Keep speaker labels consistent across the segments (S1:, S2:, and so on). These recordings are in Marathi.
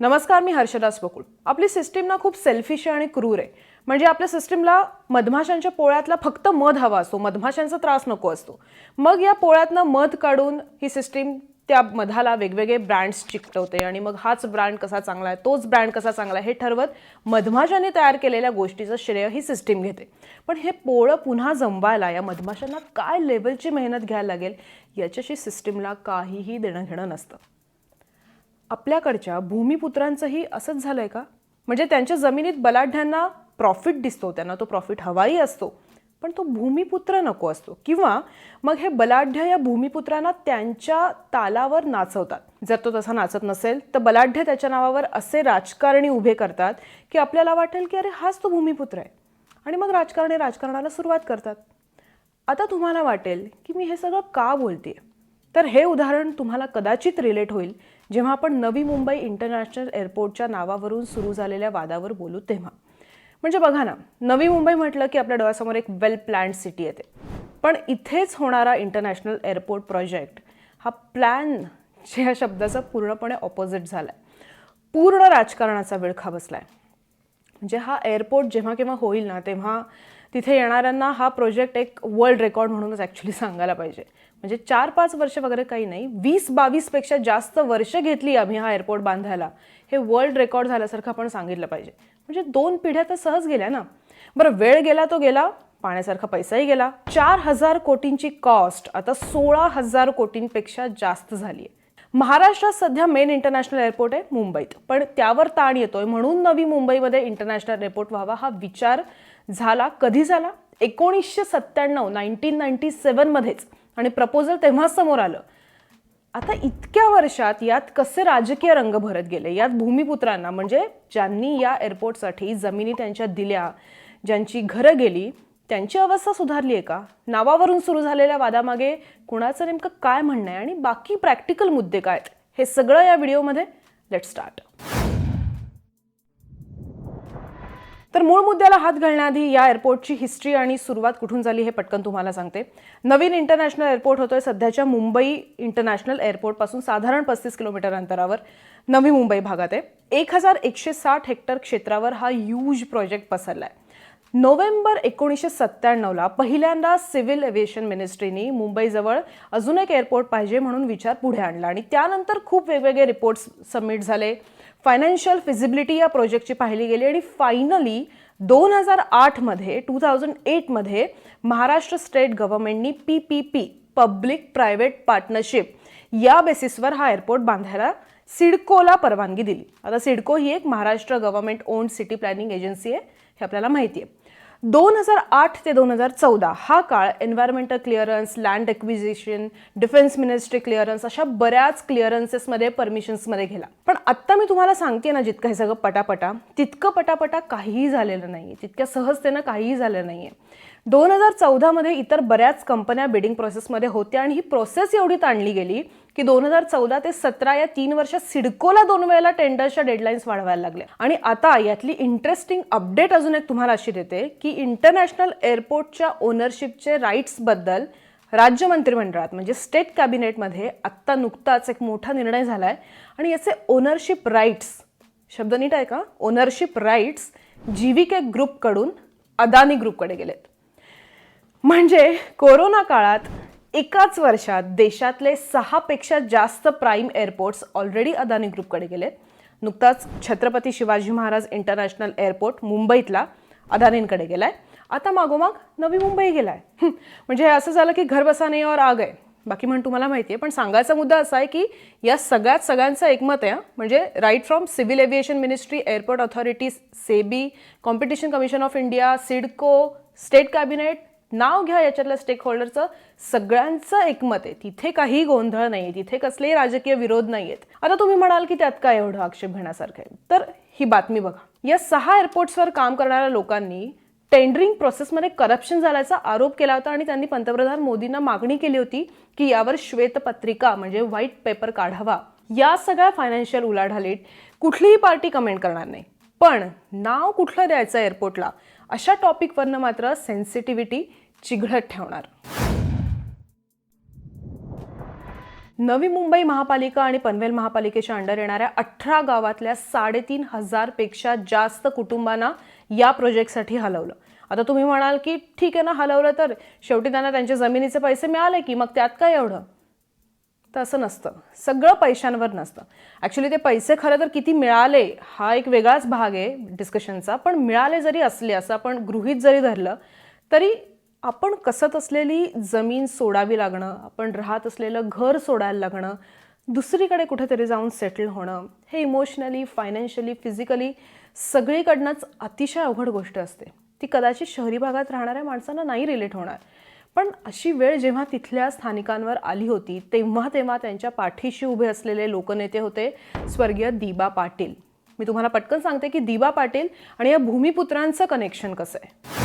S1: नमस्कार मी हर्षदास बकुळ आपली सिस्टीम ना खूप सेल्फिश आहे आणि क्रूर आहे. म्हणजे आपल्या सिस्टीमला मधमाशांच्या पोळ्यातला फक्त मध हवा असतो. मधमाशांचा त्रास नको असतो. मग या पोळ्यातनं मध काढून ही सिस्टीम त्या मधाला वेगवेगळे ब्रँड्स चिकटवते आणि मग हाच ब्रँड कसा चांगला आहे तोच ब्रँड कसा चांगला आहे हे ठरवत मधमाशांनी तयार केलेल्या गोष्टीचं श्रेय ही सिस्टीम घेते. पण हे पोळं पुन्हा जमवायला या मधमाशांना काय लेवलची मेहनत घ्यायला लागेल याच्याशी सिस्टीमला काहीही देणं घेणं नसतं. आपल्याकडच्या भूमिपुत्रांचंही असंच झालं आहे का? म्हणजे त्यांच्या जमिनीत बलाढ्यांना प्रॉफिट दिसतो त्यांना तो प्रॉफिट हवाही असतो पण तो भूमिपुत्र नको असतो. किंवा मग हे बलाढ्य या भूमिपुत्रांना त्यांच्या तालावर नाचवतात. जर तो तसा नाचत नसेल तर बलाढ्य त्याच्या नावावर असे राजकारणी उभे करतात की आपल्याला वाटेल की अरे हाच तो भूमिपुत्र आहे. आणि मग राजकारणी राजकारणाला सुरुवात करतात. आता तुम्हाला वाटेल की मी हे सगळं का बोलते तर हे उदाहरण तुम्हाला कदाचित रिलेट होईल. जेव्हा आपण नवी मुंबई इंटरनॅशनल एअरपोर्टच्या नावावरून सुरू झालेल्या वादावर बोलू तेव्हा. म्हणजे बघा ना नवी मुंबई म्हटलं की आपल्या डोळ्यासमोर एक वेल प्लॅन्ड सिटी येते. पण इथेच होणारा इंटरनॅशनल एअरपोर्ट प्रोजेक्ट हा प्लॅन या शब्दाचा पूर्णपणे ऑपोजिट झाला आहे पूर्ण राजकारणाचा विळखा बसला आहे म्हणजे हा एअरपोर्ट जेव्हा केव्हा होईल ना तेव्हा तिथे येणाऱ्यांना हा प्रोजेक्ट एक वर्ल्ड रेकॉर्ड म्हणूनच ॲक्च्युली सांगायला पाहिजे. म्हणजे चार पाच वर्ष वगैरे काही नाही वीस बावीसपेक्षा जास्त वर्ष घेतली आम्ही हा एअरपोर्ट बांधायला. हे वर्ल्ड रेकॉर्ड झाल्यासारखं आपण सांगितलं पाहिजे. म्हणजे दोन पिढ्या तर सहज गेल्या ना. बरं वेळ गेला तो गेला पाण्यासारखा पैसाही गेला. चार हजार कोटींची कॉस्ट आता सोळा हजार कोटींपेक्षा जास्त झाली आहे. महाराष्ट्रात सध्या मेन इंटरनॅशनल एअरपोर्ट आहे मुंबईत. पण त्यावर ताण येतोय म्हणून नवी मुंबईमध्ये इंटरनॅशनल एअरपोर्ट व्हावा हा विचार झाला कधी झाला? एकोणीसशे सत्त्याण्णव नाईन्टीन नाईन्टी सेवनमध्येच आणि प्रपोजल तेव्हा समोर आलं. आता इतक्या वर्षात यात कसे राजकीय रंग भरत गेले? यात भूमिपुत्रांना म्हणजे ज्यांनी या एअरपोर्टसाठी जमिनी त्यांच्या दिल्या ज्यांची घरं गेली त्यांची अवस्था सुधारली आहे का? नावावरून सुरू झालेल्या वादामागे कुणाचं नेमकं काय म्हणणं आहे? आणि बाकी प्रॅक्टिकल मुद्दे काय आहेत? हे सगळं या व्हिडिओमध्ये. लेट स्टार्ट तर मूळ मुद्द्याला हात घालण्याआधी या एअरपोर्टची हिस्ट्री आणि सुरुवात कुठून झाली हे पटकन तुम्हाला सांगते. नवीन इंटरनॅशनल एअरपोर्ट होतोय सध्याच्या मुंबई इंटरनॅशनल एअरपोर्टपासून साधारण पस्तीस किलोमीटर अंतरावर नवी मुंबई भागात आहे. एक हजार एकशे साठ हेक्टर क्षेत्रावर हा ह्यूज प्रोजेक्ट पसरला आहे नोव्हेंबर एकोणीसशे सत्त्याण्णवला पहिल्यांदा सिव्हिल एव्हिएशन मिनिस्ट्रीनी मुंबईजवळ अजून एक एअरपोर्ट पाहिजे म्हणून विचार पुढे आणला आणि त्यानंतर खूप वेगवेगळे रिपोर्ट्स सबमिट झाले. फायनान्शियल फिजिबिलिटी या प्रोजेक्टची पाहिली गेली आणि फायनली दोन हजार आठमध्ये टू थाउजंड एटमध्ये Maharashtra state गव्हर्नमेंटनी P P P public private partnership या बेसिसवर हा एअरपोर्ट बांधायला सिडकोला परवानगी दिली. आता सिडको ही एक Maharashtra government owned city planning agency आहे हे आपल्याला माहिती आहे. दोन हजार आठ ते दोन हजार चौदा हा काळ environmental clearance land acquisition defence ministry clearance अशा बऱ्याच क्लिअरन्सेसमध्ये परमिशन्समध्ये गेला. पण आत्ता मी तुम्हाला सांगते ना जितकं हे सगळं पटापटा तितकं पटापटा काहीही झालेलं नाही तितक्या सहजतेनं काहीही झालं नाही आहे दोन हजार चौदामध्ये इतर बऱ्याच कंपन्या बिडिंग प्रोसेसमध्ये होत्या आणि ही प्रोसेस एवढी ताणली गेली की दोन हजार चौदा ते सतरा या तीन वर्षात सिडकोला दोन वेळेला टेंडरच्या डेडलाईन्स वाढवायला लागल्या आणि आता यातली इंटरेस्टिंग अपडेट अजून एक तुम्हाला अशी देते की इंटरनॅशनल एअरपोर्टच्या ओनरशिपचे राईट्सबद्दल राज्य मंत्रिमंडळात म्हणजे स्टेट कॅबिनेटमध्ये आत्ता नुकताच एक मोठा निर्णय झाला आहे आणि याचे ओनरशिप राईट्स शब्द नीट आहे का? ओनरशिप राईट्स जी के ग्रुपकडून अदानी ग्रुपकडे गेलेत. म्हणजे कोरोना काळात एकाच वर्षात देशातले सहापेक्षा जास्त प्राईम एअरपोर्ट्स ऑलरेडी अदानी ग्रुपकडे गेलेत नुकताच छत्रपती शिवाजी महाराज इंटरनॅशनल एअरपोर्ट मुंबईतला अदानींकडे गेलाय. आता मागोमाग नवी मुंबई गेलाय. म्हणजे हे असं झालं की घर बसाने और आग आहे. बाकी म्हण तुम्हाला माहिती आहे पण सांगायचा मुद्दा असा आहे की या सगळ्यात सगळ्यांचं एकमत आहे म्हणजे right from civil aviation ministry airport authority SEBI competition commission of India CIDCO state cabinet नाव घ्या याच्यातल्या स्टेक होल्डरचं सगळ्यांचं एकमत आहे. तिथे काही गोंधळ नाही तिथे कसलेही राजकीय विरोध नाही आहेत आता तुम्ही म्हणाल की त्यात काय एवढं आक्षेप घेण्यासारखं आहे. तर ही बातमी बघा. या सहा एअरपोर्ट्सवर काम करणाऱ्या लोकांनी टेंडरिंग प्रोसेसमध्ये करप्शन झाल्याचा आरोप केला होता आणि त्यांनी पंतप्रधान मोदींना मागणी केली होती की यावर श्वेतपत्रिका म्हणजे व्हाईट पेपर काढावा. या सगळ्या फायनान्शियल उलाढालीत कुठलीही पार्टी कमेंट करणार नाही. पण नाव कुठलं द्यायचं एअरपोर्टला अशा टॉपिकवरनं मात्र सेन्सिटिव्हिटी चिघळत ठेवणार. नवी मुंबई महापालिका आणि पनवेल महापालिकेच्या अंडर येणाऱ्या अठरा गावातल्या साडेतीन हजारपेक्षा जास्त कुटुंबांना या प्रोजेक्टसाठी हलवलं. आता तुम्ही म्हणाल की ठीक आहे ना हलवलं तर शेवटी त्यांना त्यांच्या जमिनीचे पैसे मिळाले की मग त्यात काय एवढं? तर असं नसतं. सगळं पैशांवर नसतं. ॲक्च्युली ते पैसे खरं तर किती मिळाले हा एक वेगळाच भाग आहे डिस्कशनचा पण मिळाले जरी असले असं आपण गृहीत जरी धरलं तरी आपण कसत असलेली जमीन सोडावी लागणं आपण राहत असलेलं घर सोडायला लागणं दुसरीकडे कुठेतरी जाऊन सेटल होणं हे इमोशनली फायनान्शियली फिजिकली सगळीकडनंच अतिशय अवघड गोष्ट असते. ती कदाचित शहरी भागात राहणाऱ्या माणसांना नाही रिलेट होणार. पण अशी वेळ जेव्हा तिथल्या स्थानिकांवर आली होती तेव्हा तेव्हा त्यांच्या पाठीशी उभे असलेले लोकनेते होते स्वर्गीय दिबा पाटील. मी तुम्हाला पटकन सांगते की दिबा पाटील आणि या भूमिपुत्रांचं कनेक्शन कसं आहे.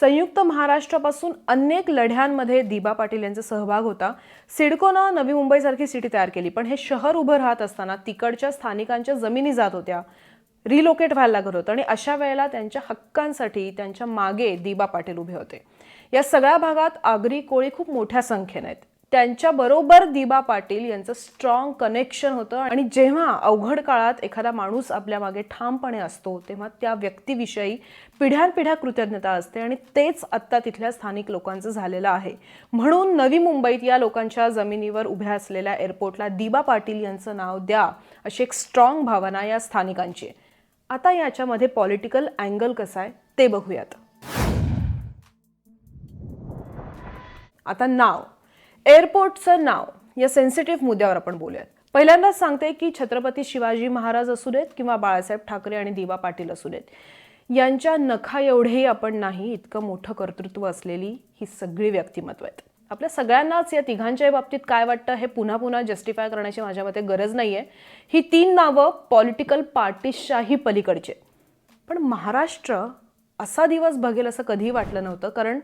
S1: संयुक्त महाराष्ट्रापासून अनेक लढ्यांमध्ये दिबा पाटील यांचा सहभाग होता. सिडकोनं नवी मुंबईसारखी सिटी तयार केली पण हे शहर उभं राहत असताना तिकडच्या स्थानिकांच्या जमिनी जात होत्या. रिलोकेट व्हायला लागत होतं. आणि अशा वेळेला त्यांच्या हक्कांसाठी त्यांच्या मागे दिबा पाटील उभे होते. या सगळ्या भागात आगरी कोळी खूप मोठ्या संख्येने आहेत. त्यांच्याबरोबर दिबा पाटील यांचं स्ट्रॉंग कनेक्शन होतं. आणि जेव्हा अवघड काळात एखादा माणूस आपल्या मागे ठामपणे असतो तेव्हा त्या व्यक्तीविषयी पिढ्यानपिढ्या कृतज्ञता असते. आणि तेच आत्ता तिथल्या स्थानिक लोकांचं झालेलं आहे. म्हणून नवी मुंबईत या लोकांच्या जमिनीवर उभ्या असलेल्या एअरपोर्टला दिबा पाटील यांचं नाव द्या अशी एक स्ट्रॉंग भावना या स्थानिकांची आहे. आता याच्यामध्ये पॉलिटिकल अँगल कसा आहे ते बघूयात. आता नाव. एअरपोर्टचं नाव. या सेन्सिटिव्ह मुद्द्यावर आपण बोलूयात. पहिल्यांदाच सांगते की छत्रपती शिवाजी महाराज असू देत किंवा बाळासाहेब ठाकरे आणि दिवा पाटील असू देत यांच्या नखा एवढेही आपण नाही इतकं मोठं कर्तृत्व असलेली ही सगळी व्यक्तिमत्व आहेत. आपल्या सगळ्यांनाच या तिघांच्या बाबतीत काय वाटतं हे पुन्हा पुन्हा जस्टिफाय करण्याची माझ्या मते गरज नाही आहे ही तीन नावं पॉलिटिकल पार्टीशाही पलीकडचे. पण महाराष्ट्र असा दिवस बघेल असं कधीही वाटलं नव्हतं कारण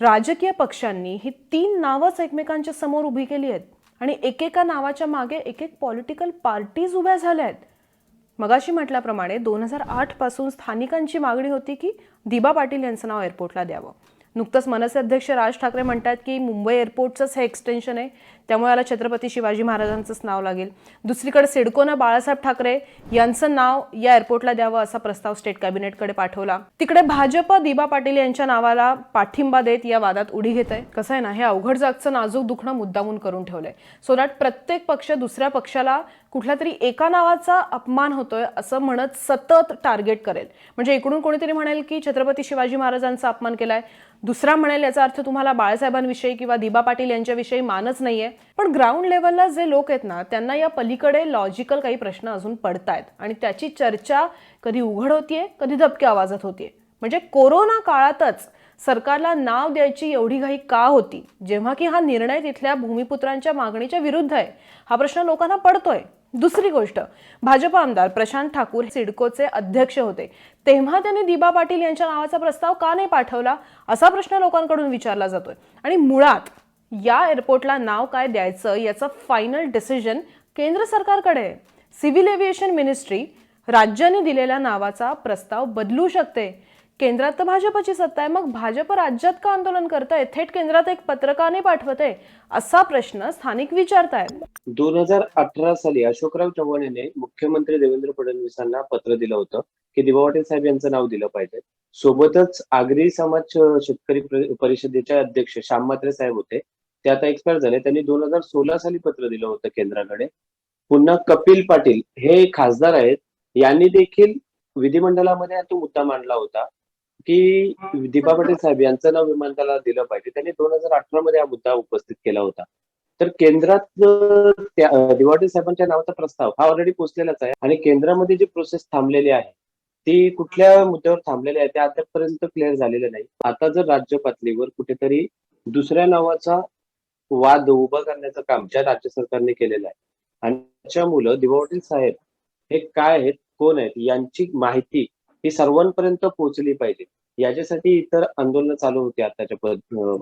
S1: राजकीय पक्षांनी ही तीन नावंच एकमेकांच्या समोर उभी केली आहेत. आणि एकेका नावाच्या मागे एक एक पॉलिटिकल पार्टीज उभ्या झाल्या आहेत. मगाशी म्हटल्याप्रमाणे दोन हजार आठपासून स्थानिकांची मागणी होती की दिबा पाटील यांचं नाव एअरपोर्टला द्यावं. नुकतंच मनसे अध्यक्ष राज ठाकरे म्हणतात की मुंबई एअरपोर्टचंच हे एक्सटेन्शन आहे. त्यामुळे याला छत्रपती शिवाजी महाराजांचंच नाव लागेल. दुसरीकडे सिडकोनं बाळासाहेब ठाकरे यांचं नाव या एअरपोर्टला द्यावं असा प्रस्ताव स्टेट कॅबिनेटकडे पाठवला. तिकडे भाजप दिबा पाटील यांच्या नावाला पाठिंबा देत या वादात उडी घेत आहे कसं आहे ना हे अवघड जागचं नाजूक दुखणं मुद्दामून करून ठेवलंय. सो दॅट प्रत्येक पक्ष दुसऱ्या पक्षाला कुठल्या तरी एका नावाचा अपमान होतोय असं म्हणत सतत टार्गेट करेल. म्हणजे इकडून कोणीतरी म्हणेल की छत्रपती शिवाजी महाराजांचा अपमान केलाय. दुसरा म्हणेल याचा अर्थ तुम्हाला बाळासाहेबांविषयी किंवा दिबा पाटील यांच्याविषयी मानच नाहीये. पण ग्राउंड लेवलला जे लोक आहेत ना त्यांना या पलीकडे लॉजिकल काही प्रश्न अजून पडतायत. आणि त्याची चर्चा कधी उघड होतीये कधी धबक्या आवाजात होतीये. म्हणजे कोरोना काळातच सरकारला नाव द्यायची एवढी घाई का होती? जेव्हा की हा निर्णय तिथल्या भूमिपुत्रांच्या मागणीच्या विरुद्ध आहे. हा प्रश्न लोकांना पडतोय. दुसरी गोष्ट भाजप आमदार प्रशांत ठाकूर सिडकोचे अध्यक्ष होते. तेव्हा त्यांनी दिबा पाटील यांच्या नावाचा प्रस्ताव का नाही पाठवला? असा प्रश्न लोकांकडून विचारला जातोय. आणि मुळात या एअरपोर्टला नाव काय द्यायचं याचं फायनल डिसिजन केंद्र सरकारकडे आहे. सिव्हिल एव्हिएशन मिनिस्ट्री राज्याने दिलेल्या नावाचा प्रस्ताव बदलू शकते. केंद्रात तर भाजपची सत्ता आहे मग भाजप राज्यात का आंदोलन करताय? थेट केंद्रात एक पत्रकाने पाठवते असा प्रश्न स्थानिक विचारतायत.
S2: दोन हजार अठरा साली अशोकराव चव्हाण यांनी मुख्यमंत्री देवेंद्र फडणवीसांना पत्र दिलं होतं की दिवावटे साहेब यांचं नाव दिलं पाहिजे. सोबतच आगरी समाज शेतकरी परिषदेचे अध्यक्ष श्याम म्हात्रे साहेब होते. ते आता एक्सपायर झाले. त्यांनी दोन हजार सोळा साली पत्र दिलं होतं केंद्राकडे. पुन्हा कपिल पाटील हे खासदार आहेत. यांनी देखील विधिमंडळामध्ये हा तो मुद्दा मांडला होता की दीपा पाटील साहेब यांचं नाव विमानतळाला दिलं पाहिजे. त्यांनी दोन हजार अठरा मध्ये हा मुद्दा उपस्थित केला होता. तर केंद्रात अं, त्या दिवा साहेबांच्या नावाचा प्रस्ताव हा ऑलरेडी पोहोचलेलाच आहे. आणि केंद्रामध्ये जी प्रोसेस थांबलेली आहे ती कुठल्या मुद्द्यावर थांबलेली आहे ते आतापर्यंत क्लिअर झालेलं नाही. आता जर राज्य पातळीवर कुठेतरी दुसऱ्या नावाचा वाद उभं करण्याचं काम ज्या राज्य सरकारने केलेलं आहे. आणि त्याच्यामुळं दिवा साहेब हे काय आहेत कोण आहेत यांची माहिती ही सर्वांपर्यंत पोहोचली पाहिजे. याच्यासाठी इतर आंदोलन चालू होती आताच्या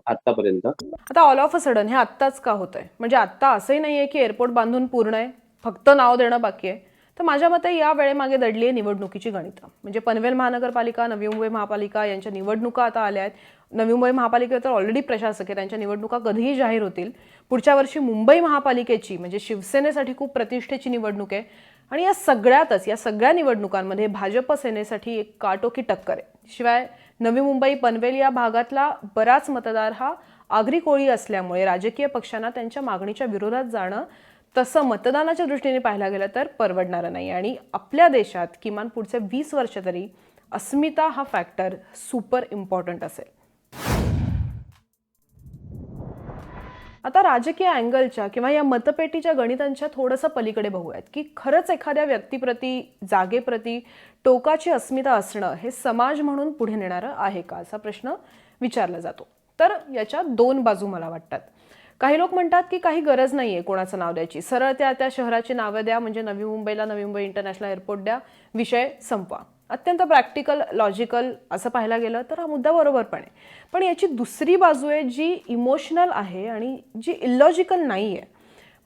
S2: आतापर्यंत
S1: आता ऑल ऑफ अ सडन हे आत्ताच का होत आहे म्हणजे आत्ता असंही नाहीये की एअरपोर्ट बांधून पूर्ण आहे फक्त नाव देणं बाकी आहे. तर माझ्या मते या वेळेमागे दडली आहे निवडणुकीची गणितं. म्हणजे पनवेल महानगरपालिका नवी मुंबई महापालिका यांच्या निवडणुका आता आल्या आहेत. नवी मुंबई महापालिकेवर तर ऑलरेडी प्रशासक आहे त्यांच्या निवडणुका कधीही जाहीर होतील. पुढच्या वर्षी मुंबई महापालिकेची म्हणजे शिवसेनेसाठी खूप प्रतिष्ठेची निवडणूक आहे. आणि या सगळ्यातच या सगळ्या निवडणुकांमध्ये भाजप सेनेसाठी एक काटोकी टक्कर आहे. शिवाय नवी मुंबई पनवेल या भागातला बराच मतदार हा आगरी कोळी असल्यामुळे राजकीय पक्षांना त्यांच्या मागणीच्या विरोधात जाणं तसं मतदानाच्या दृष्टीने पाहायला गेलं तर परवडणारं नाही आणि आपल्या देशात किमान पुढचे वीस वर्ष तरी अस्मिता हा फॅक्टर सुपर इम्पॉर्टंट असेल. आता राजकीय अँगलच्या किंवा या मतपेटीच्या गणितांच्या थोडंसं पलीकडे बघूयात की खरंच एखाद्या व्यक्तीप्रती जागेप्रती टोकाची अस्मिता असणं हे समाज म्हणून पुढे नेणारं आहे का असा प्रश्न विचारला जातो. तर याच्या दोन बाजू मला वाटतात. काही लोक म्हणतात की काही गरज नाही आहे कोणाचं नाव द्यायची. सरळ त्या त्या शहराची नावं द्या म्हणजे नवी मुंबईला नवी मुंबई इंटरनॅशनल एअरपोर्ट द्या विषय संपवा. अत्यंत प्रॅक्टिकल लॉजिकल असं पाहायला गेलं तर हा मुद्दा बरोबर पण आहे. पण याची दुसरी बाजू आहे जी इमोशनल आहे आणि जी इलॉजिकल नाही आहे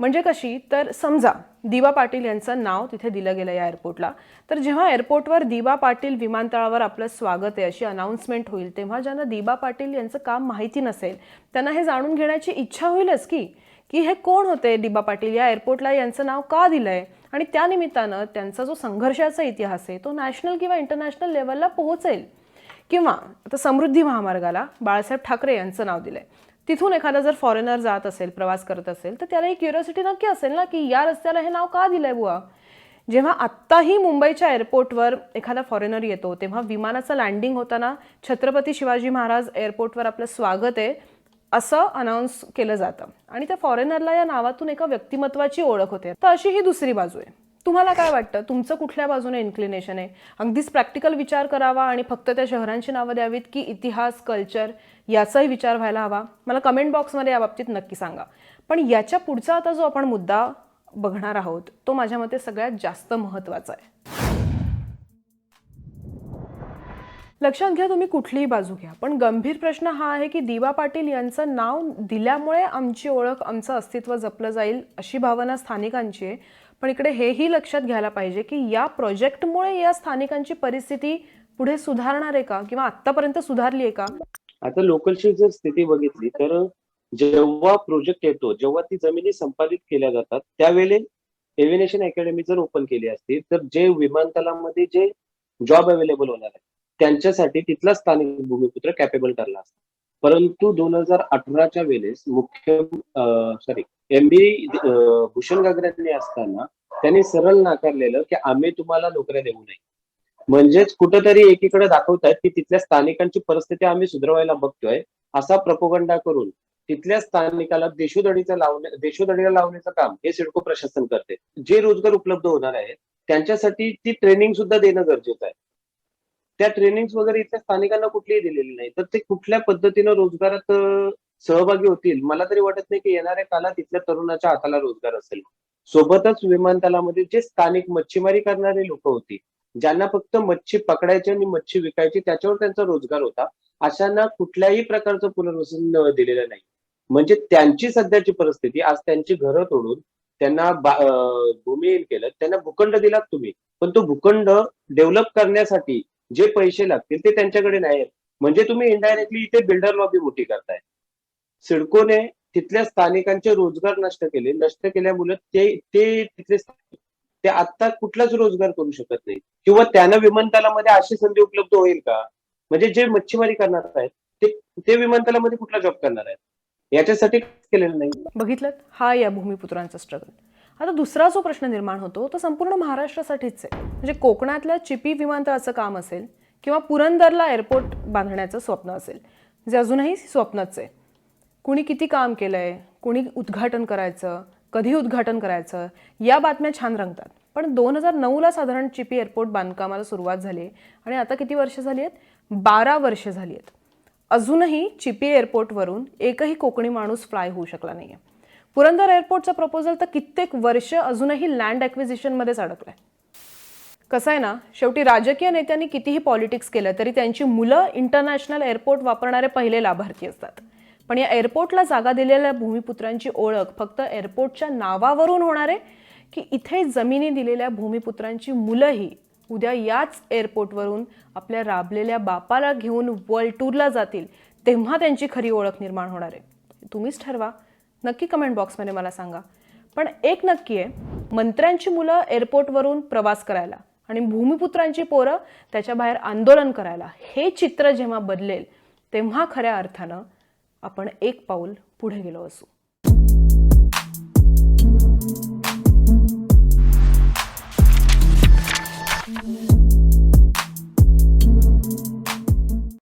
S1: म्हणजे कशी? तर समजा दिवा पाटील यांचं नाव तिथे दिलं गेलं या एअरपोर्टला तर जेव्हा एअरपोर्टवर दिवा पाटील विमानतळावर आपलं स्वागत आहे अशी अनाऊन्समेंट होईल तेव्हा ज्यांना दिबा पाटील यांचं काम माहिती नसेल त्यांना हे जाणून घेण्याची इच्छा होईलच की की हे कोण होते दिबा पाटील? या एअरपोर्टला यांचं नाव का दिलंय? आणि त्या निमित्तानं त्यांचा जो संघर्षाचा इतिहास आहे तो नॅशनल किंवा इंटरनॅशनल लेवलला पोहोचेल. किंवा आता समृद्धी महामार्गाला बाळासाहेब ठाकरे यांचं नाव दिलंय. तिथून एखादा जर फॉरेनर जात असेल प्रवास करत असेल तर त्याला एक क्युरिओसिटी नक्की असेल ना की या रस्त्याला हे नाव का दिलंय बुवा? जेव्हा आत्ताही मुंबईच्या एअरपोर्टवर एखादा फॉरेनर येतो तेव्हा विमानाचं लँडिंग होताना छत्रपती शिवाजी महाराज एअरपोर्टवर आपलं स्वागत आहे असं अनाऊन्स केलं जातं. आणि त्या फॉरेनरला या नावातून एका व्यक्तिमत्वाची ओळख होते. तर अशी ही दुसरी बाजू आहे. तुम्हाला काय वाटतं? तुमचं कुठल्या बाजूने इन्क्लिनेशन आहे? अगदीच प्रॅक्टिकल विचार करावा आणि फक्त त्या शहरांची नावं द्यावीत की इतिहास कल्चर याचाही विचार व्हायला हवा. मला कमेंट बॉक्समध्ये याबाबतीत नक्की सांगा. पण याच्या पुढचा आता जो आपण मुद्दा बघणार आहोत तो माझ्या मते सगळ्यात जास्त महत्त्वाचा आहे. लक्षात घ्या तुम्ही कुठलीही बाजू घ्या. पण गंभीर प्रश्न हा आहे की दिवा पाटील यांचं नाव दिल्यामुळे आमची ओळख आमचं अस्तित्व जपलं जाईल अशी भावना स्थानिकांची आहे. पण इकडे हेही लक्षात घ्यायला पाहिजे की या प्रोजेक्टमुळे या स्थानिकांची परिस्थिती पुढे सुधारणार आहे का? किंवा आतापर्यंत सुधारली आहे का?
S2: आता लोकलची जर स्थिती बघितली तर जेव्हा प्रोजेक्ट येतो जेव्हा ती जमिनी संपादित केल्या जातात त्यावेळी एव्हिनेशन अकॅडमी जर ओपन केली असती तर जे विमानतळामध्ये जे जॉब अवेलेबल होणार आहे त्यांच्यासाठी तिथला स्थानिक भूमिपुत्र कॅपेबल ठरला असता. परंतु दोन हजार अठराच्या वेळेस मुख्य सॉरी एम बी भूषण गागऱ्यांनी असताना त्यांनी सरळ नाकारलेलं की आम्ही तुम्हाला नोकऱ्या देऊ नये म्हणजेच कुठंतरी एकीकडे दाखवतायत की तिथल्या स्थानिकांची परिस्थिती आम्ही सुधारवायला बघतोय असा प्रपोगंडा करून तिथल्या स्थानिकाला देशोधडीचं लावण्या देशोधडीला लावण्याचं काम हे सिडको प्रशासन करते. जे रोजगार उपलब्ध होणार आहेत त्यांच्यासाठी ती ट्रेनिंग सुद्धा देणं गरजेचं आहे. त्या ट्रेनिंग वगैरे इथल्या स्थानिकांना कुठलीही दिलेली नाही. तर ते कुठल्या पद्धतीनं रोजगारात सहभागी होतील? मला तरी वाटत नाही की येणाऱ्या काळात इथल्या तरुणाच्या हाताला रोजगार असेल. सोबतच विमानतळामध्ये जे स्थानिक मच्छीमारी करणारे लोक होती ज्यांना फक्त मच्छी पकडायची आणि मच्छी विकायची त्याच्यावर त्यांचा रोजगार होता. अशांना कुठल्याही प्रकारचं पुनर्वसन दिलेलं नाही. म्हणजे त्यांची सध्याची परिस्थिती आज त्यांची घरं तोडून त्यांना भूमिहीन केलं त्यांना भूखंड दिलात तुम्ही. पण तो भूखंड डेव्हलप करण्यासाठी जे पैसे लागतील ते त्यांच्याकडे नाही आहेत म्हणजे तुम्ही इनडायरेक्टली इथे बिल्डर लॉबी मोठी करताय. सिडकोने तिथल्या स्थानिकांचे रोजगार नष्ट केले. नष्ट केल्यामुळे ते ते तिथले ते आता कुठलाच रोजगार करू शकत नाही. किंवा त्यांना विमानतळामध्ये अशी संधी उपलब्ध होईल का? म्हणजे जे मच्छीमारी करणार आहेत ते ते विमानतळामध्ये कुठला जॉब करणार आहेत? याच्यासाठी केलेलं नाही.
S1: बघितलं हा या भूमिपुत्रांचा स्ट्रगल आता दुसरा जो प्रश्न निर्माण होतो तो संपूर्ण महाराष्ट्रासाठीच आहे. म्हणजे कोकणातल्या चिपी विमानतळाचं काम असेल किंवा पुरंदरला एअरपोर्ट बांधण्याचं स्वप्न असेल जे अजूनही स्वप्नच आहे. कुणी किती काम केलंय? कुणी उद्घाटन करायचं? कधी उद्घाटन करायचं? या बातम्या छान रंगतात. पण दोन हजार नऊला साधारण चिपी एअरपोर्ट बांधकामाला सुरुवात झाली आणि आता किती वर्ष झाली आहेत? बारा वर्ष झाली आहेत. अजूनही चिपी एअरपोर्टवरून एकही कोकणी माणूस फ्लाय होऊ शकला नाहीये. पुरंदर एअरपोर्टचा प्रपोजल तर कित्येक वर्ष अजूनही लँड ॲक्विजिशनमध्येच अडकलाय. कसं आहे ना शेवटी राजकीय नेत्यांनी कितीही पॉलिटिक्स केलं तरी त्यांची मुलं इंटरनॅशनल एअरपोर्ट वापरणारे पहिले लाभार्थी असतात. पण या एअरपोर्टला जागा दिलेल्या भूमिपुत्रांची ओळख फक्त एअरपोर्टच्या नावावरून होणार आहे की इथे जमिनी दिलेल्या भूमिपुत्रांची मुलंही उद्या याच एअरपोर्टवरून आपल्या राबलेल्या बापाला घेऊन वर्ल्ड टूरला जातील तेव्हा त्यांची खरी ओळख निर्माण होणार आहे. तुम्हीच ठरवा. नक्की कमेंट बॉक्समध्ये मला सांगा. पण एक नक्की आहे मंत्र्यांची मुलं एअरपोर्टवरून प्रवास करायला आणि भूमिपुत्रांची पोरं त्याच्या बाहेर आंदोलन करायला हे चित्र जेव्हा बदलेल तेव्हा खऱ्या अर्थानं आपण एक पाऊल पुढे गेलो असू. thank you